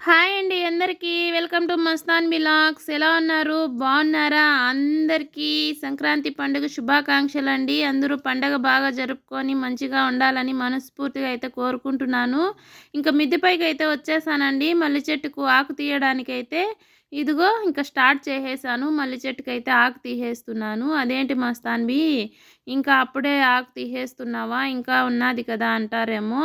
Hi అండి అందరికీ. Welcome to Mastan blogs. ఎలా ఉన్నారు? బాగున్నారా? అందరికీ సంక్రాంతి పండుగ శుభాకాంక్షలు అండి అందరూ పండగ బాగా జరుపుకొని మంచిగా ఉండాలని మనస్ఫూర్తిగా అయితే కోరుకుంటున్నాను. ఇంకా మిద్దెపైకి అయితే వచ్చేసానండి. మల్లి చెట్టుకు ఆకు తీయడానికి అయితే ఇదిగో ఇంకా స్టార్ట్ చేసేసాను. మల్లి చెట్టుకు అయితే ఆకు తీసేస్తున్నాను. అదేంటి మస్తాన్బి ఇంకా అప్పుడే ఆకు తీసేస్తున్నావా? ఇంకా ఉన్నది కదా అంటారేమో.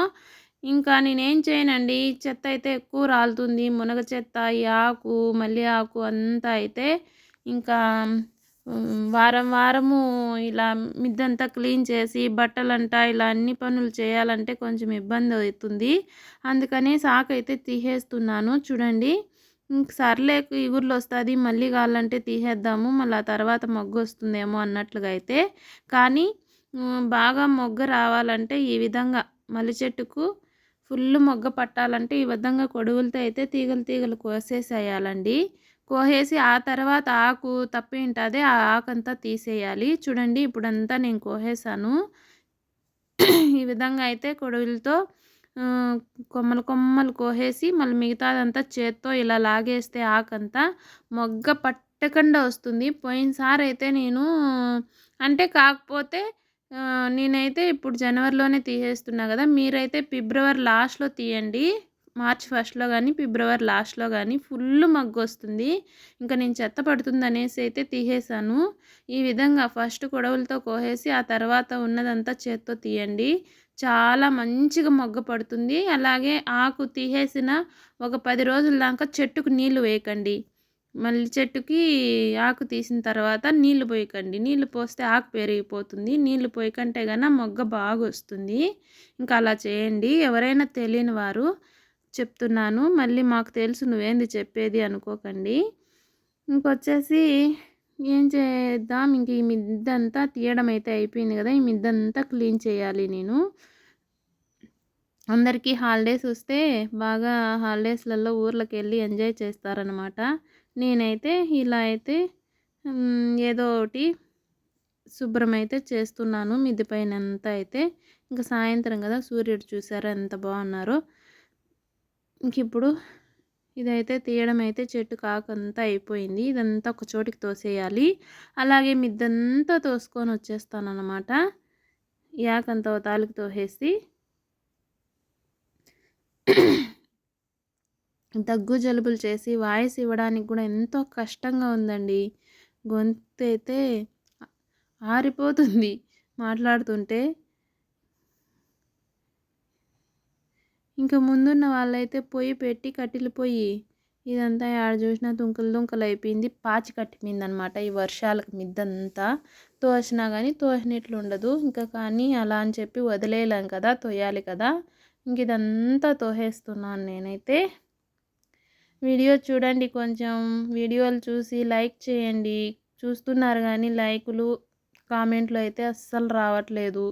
ఇంకా నేనేం చేయనండి? చెత్త అయితే ఎక్కువ రాలుతుంది. మునగ చెత్త ఈ ఆకు మల్లి ఆకు అంతా అయితే ఇంకా వారం వారము ఇలా మిద్దంతా క్లీన్ చేసి బట్టలంట ఇలా అన్ని పనులు చేయాలంటే కొంచెం ఇబ్బంది అవుతుంది. అందుకని సాకు అయితే తీసేస్తున్నాను. చూడండి. ఇంక సర్లే ఇగుర్లు వస్తుంది. మళ్ళీ కావాలంటే తీసేద్దాము. మళ్ళీ ఆ తర్వాత మొగ్గు వస్తుందేమో అన్నట్లుగా అయితే. కానీ బాగా మొగ్గ రావాలంటే ఈ విధంగా మల్లి చెట్టుకు ఫుల్ మొగ్గ పట్టాలంటే ఈ విధంగా కొడువులతో అయితే తీగలు తీగలు కోసేసేయాలండి. కోసేసి ఆ తర్వాత ఆకు తప్పి ఉంటుంది ఆ ఆకంతా తీసేయాలి. చూడండి ఇప్పుడంతా నేను కోసేసాను. ఈ విధంగా అయితే కొడువులతో కొమ్మలు కొమ్మలు కోసేసి మళ్ళీ మిగతాదంతా చేత్తో ఇలా లాగేస్తే ఆకంతా మొగ్గ పట్టకుండా వస్తుంది. పోయినసారి అయితే నేను అంటే కాకపోతే నేనైతే ఇప్పుడు జనవరిలోనే తీసేస్తున్నా కదా మీరైతే ఫిబ్రవరి లాస్ట్లో తీయండి. మార్చ్ ఫస్ట్లో కానీ ఫిబ్రవరి లాస్ట్లో కానీ ఫుల్ మగ్గు వస్తుంది. ఇంకా నేను చెత్త పడుతుంది అనేసి అయితే తీసేసాను ఈ విధంగా ఫస్ట్ కొడవలతో కోసేసి ఆ తర్వాత ఉన్నదంతా చేత్తో తీయండి. చాలా మంచిగా మొగ్గ పడుతుంది. అలాగే ఆకు తీసేసిన ఒక పది రోజుల దాకా చెట్టుకు నీళ్ళు వేయకండి. మల్లి చెట్టుకి ఆకు తీసిన తర్వాత నీళ్ళు పోయకండి. నీళ్ళు పోస్తే ఆకు పెరిగిపోతుంది. నీళ్ళు పోయకంటే కన్నా మొగ్గ బాగా వస్తుంది ఇంకా అలా చేయండి. ఎవరైనా తెలియని వారు చెప్తున్నాను. మళ్ళీ మాకు తెలుసు నువ్వేంది చెప్పేది అనుకోకండి. ఇంకొచ్చేసి ఏం చేద్దాం? ఇంక ఈ మిద్దంతా తీయడం అయితే అయిపోయింది కదా. ఈ మిద్దంతా క్లీన్ చేయాలి నేను. అందరికీ హాలిడేస్ వస్తే బాగా హాలిడేస్లలో ఊర్లకు వెళ్ళి ఎంజాయ్ చేస్తారనమాట నేనైతే ఇలా అయితే ఏదో ఒకటి శుభ్రం అయితే చేస్తున్నాను. మిద్ది పైన అంతా అయితే ఇంకా సాయంత్రం కదా సూర్యుడు చూసారా ఎంత బాగున్నారో. ఇంక ఇప్పుడు ఇదైతే తీయడం అయితే చెట్టు కాకంతా అయిపోయింది. ఇదంతా ఒక చోటికి తోసేయాలి. అలాగే మిద్దంతా తోసుకొని వచ్చేస్తాను అనమాట యాకంతా తాలికి తోసేసి దగ్గు జలుబులు చేసి వాయిస్ ఇవ్వడానికి కూడా ఎంతో కష్టంగా ఉందండి. గొంతు అయితే ఆరిపోతుంది మాట్లాడుతుంటే. ఇంకా ముందున్న వాళ్ళైతే పొయ్యి పెట్టి కట్టెలు పొయ్యి ఇదంతా ఆడ చూసినా దుంకలు దుంకలు అయిపోయింది. పాచి కట్టిపోయిందనమాట ఈ వర్షాలకు మిద్దంతా. తోసినా కానీ తోసినట్లు ఉండదు. ఇంకా కానీ అలా అని చెప్పి వదిలేయలేం కదా తోయాలి కదా. ఇంక ఇదంతా తోసేస్తున్నాను నేనైతే. వీడియో చూడండి కొంచెం. వీడియోలు చూసి లైక్ చేయండి. చూస్తున్నారు కానీ లైకులు కామెంట్లు అయితే అస్సలు రావట్లేదు.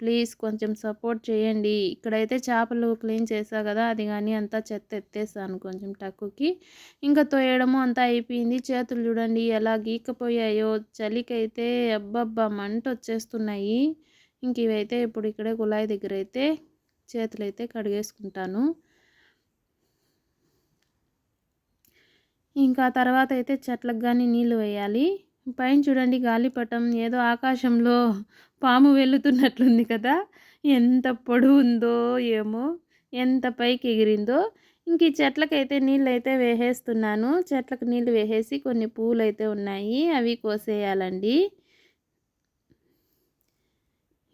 ప్లీజ్ కొంచెం సపోర్ట్ చేయండి. ఇక్కడైతే చేపలు క్లీన్ చేసా కదా అది కానీ అంతా చెత్త ఎత్తేసాను కొంచెం టక్కుకి. ఇంకా తోయడము అంతా అయిపోయింది. చేతులు చూడండి ఎలా గీకపోయాయో చలికైతే అబ్బబ్బా మంట వచ్చేస్తున్నాయి ఇంక ఇవైతే ఇప్పుడు ఇక్కడే కుళాయి దగ్గర అయితే చేతులు అయితే కడిగేసుకుంటాను. ఇంకా తర్వాత అయితే చెట్లకు కానీ నీళ్ళు వేయాలి. పైన చూడండి గాలిపటం ఏదో ఆకాశంలో పాము వెళుతున్నట్లుంది కదా. ఎంత పొడవు ఉందో ఏమో ఎంత పైకి ఎగిరిందో. ఇంక ఈ చెట్లకైతే నీళ్ళు అయితే వేసేస్తున్నాను. చెట్లకు నీళ్ళు వేసేసి కొన్ని పూలు అయితే ఉన్నాయి అవి కోసేయాలండి.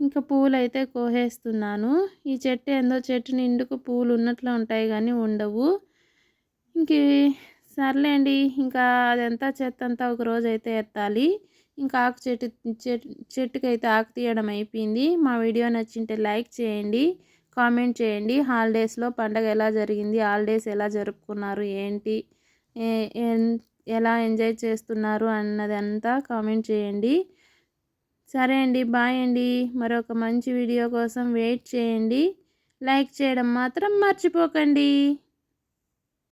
ఇంకా పూలు అయితే కోసేస్తున్నాను. ఈ చెట్టు ఏందో చెట్టు నిండుకు పూలు ఉన్నట్లు ఉంటాయి కానీ ఉండవు. ఇంక సర్లే అండి ఇంకా అదంతా చెత్త అంతా ఒక రోజు అయితే ఎత్తాలి. ఇంకా ఆకు చెట్టు చెట్టుకి అయితే ఆకు తీయడం అయిపోయింది. మా వీడియో నచ్చింటే లైక్ చేయండి కామెంట్ చేయండి. హాలిడేస్లో పండగ ఎలా జరిగింది హాలిడేస్ ఎలా జరుపుకున్నారు ఏంటి ఎలా ఎంజాయ్ చేస్తున్నారు అన్నది అంతా కామెంట్ చేయండి. సరే అండి బాయ్ అండి. మరొక మంచి వీడియో కోసం వెయిట్ చేయండి. లైక్ చేయడం మాత్రం మర్చిపోకండి.